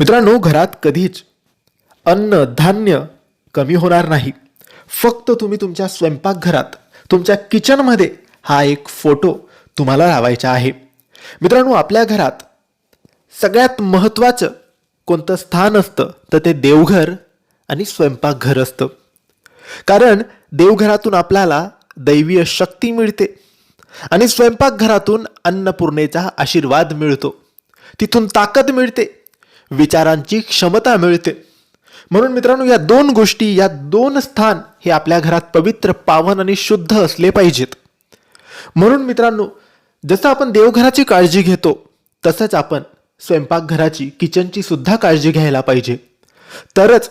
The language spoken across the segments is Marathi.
मित्रांनो घरात कधीच अन्न धान्य कमी होणार नाही. फक्त तुम्ही तुमच्या स्वयंपाकघरात तुमच्या किचनमध्ये हा एक फोटो तुम्हाला लावायचा आहे. मित्रांनो आपल्या घरात सगळ्यात महत्त्वाचं कोणतं स्थान असतं तर ते देवघर आणि स्वयंपाकघर असतं. कारण देवघरातून आपल्याला दैवीय शक्ती मिळते आणि स्वयंपाकघरातून अन्नपूर्णेचा आशीर्वाद मिळतो. तिथून ताकद मिळते. विचारांची क्षमता मिळते. म्हणून मित्रांनो या दोन गोष्टी या दोन स्थान हे आपल्या घरात पवित्र पावन आणि शुद्ध असले पाहिजेत. म्हणून मित्रांनो जसं आपण देवघराची काळजी घेतो तसंच आपण स्वयंपाकघराची किचनची सुद्धा काळजी घ्यायला पाहिजे. तरच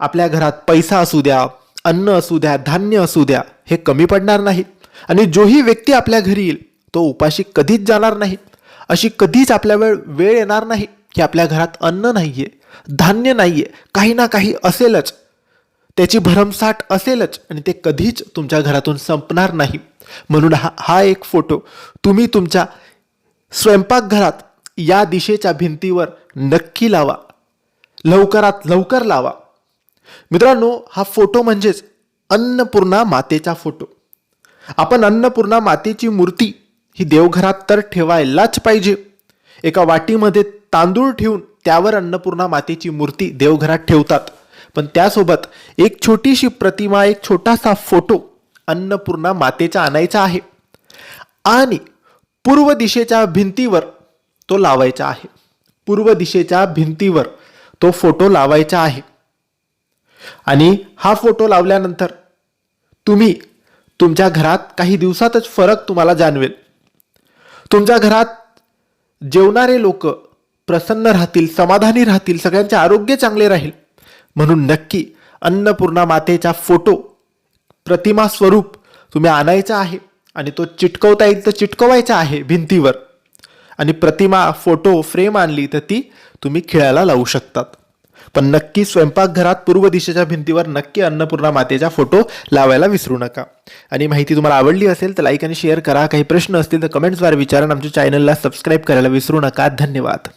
आपल्या घरात पैसा असू द्या अन्न असू द्या धान्य असू द्या हे कमी पडणार नाही. आणि जोही व्यक्ती आपल्या घरी येईल तो उपाशी कधीच जाणार नाही. अशी कधीच आपल्या वेळ वेळ येणार नाही. की आपल्या घरात अन्न नाही आहे धान्य नाही आहे काही ना काही असेलच. त्याची भरमसाठ असेलच आणि ते कधीच तुमच्या घरातून संपणार नाही. म्हणून हा हा एक फोटो. तुम्ही तुमच्या स्वयंपाकघरात या दिशेच्या भिंतीवर नक्की लावा. लवकरात लवकर लावा. मित्रांनो हा फोटो म्हणजेच अन्नपूर्णा मातेचा फोटो. आपण अन्नपूर्णा मातेची मूर्ती ही देवघरात तर ठेवायलाच पाहिजे. एका वाटीमध्ये तांदूळ ठेवून त्यावर अन्नपूर्णा मातेची मूर्ती देवघरात ठेवतात. पण त्यासोबत एक छोटीशी प्रतिमा एक छोटासा फोटो अन्नपूर्णा मातेचा आणायचा आहे. आणि पूर्व दिशेच्या भिंतीवर तो लावायचा आहे. पूर्व दिशेच्या भिंतीवर तो फोटो लावायचा आहे. आणि हा फोटो लावल्यानंतर तुम्ही तुमच्या घरात काही दिवसातच फरक तुम्हाला जाणवेल. तुमच्या घरात जेवणारे लोक प्रसन्न राहतील समाधानी राहतील सगळ्यांचे आरोग्य चांगले राहील. म्हणून नक्की अन्नपूर्णा मातेचा फोटो प्रतिमा स्वरूप तुम्ही आणायचा आहे आणि तो चिटकवता येईल तर चिटकवायचा आहे भिंतीवर. आणि प्रतिमा फोटो फ्रेम आणली तर ती तुम्ही खिळायला लावू शकतात. पण नक्की स्वयंपाकघरात पूर्व दिशेच्या भिंतीवर नक्की अन्नपूर्णा मातेचा फोटो लावायला विसरू नका. आणि माहिती तुम्हाला आवडली असेल तर लाईक आणि शेअर करा. काही प्रश्न असतील तर कमेंट्सद्वारे विचारा. आमच्या चॅनलला सबस्क्राईब करायला विसरू नका. धन्यवाद.